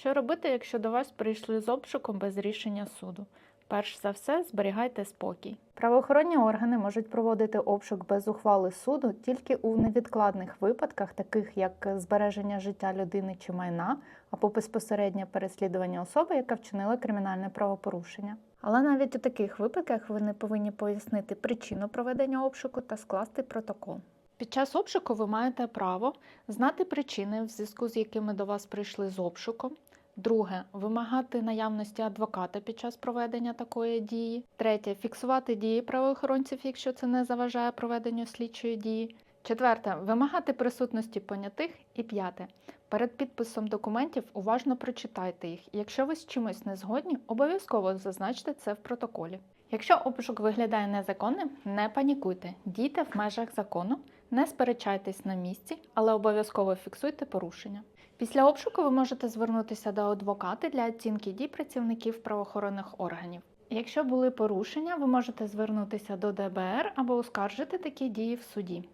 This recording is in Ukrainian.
Що робити, якщо до вас прийшли з обшуком без рішення суду? Перш за все, зберігайте спокій. Правоохоронні органи можуть проводити обшук без ухвали суду тільки у невідкладних випадках, таких як збереження життя людини чи майна, або безпосереднє переслідування особи, яка вчинила кримінальне правопорушення. Але навіть у таких випадках ви не повинні пояснити причину проведення обшуку та скласти протокол. Під час обшуку ви маєте право знати причини, в зв'язку з якими до вас прийшли з обшуком. Друге вимагати наявності адвоката під час проведення такої дії. Третє фіксувати дії правоохоронців, якщо це не заважає проведенню слідчої дії. Четверте вимагати присутності понятих. І п'яте перед підписом документів уважно прочитайте їх. Якщо ви з чимось не згодні, обов'язково зазначте це в протоколі. Якщо обшук виглядає незаконним, не панікуйте, дійте в межах закону, не сперечайтесь на місці, але обов'язково фіксуйте порушення. Після обшуку ви можете звернутися до адвоката для оцінки дій працівників правоохоронних органів. Якщо були порушення, ви можете звернутися до ДБР або оскаржити такі дії в суді.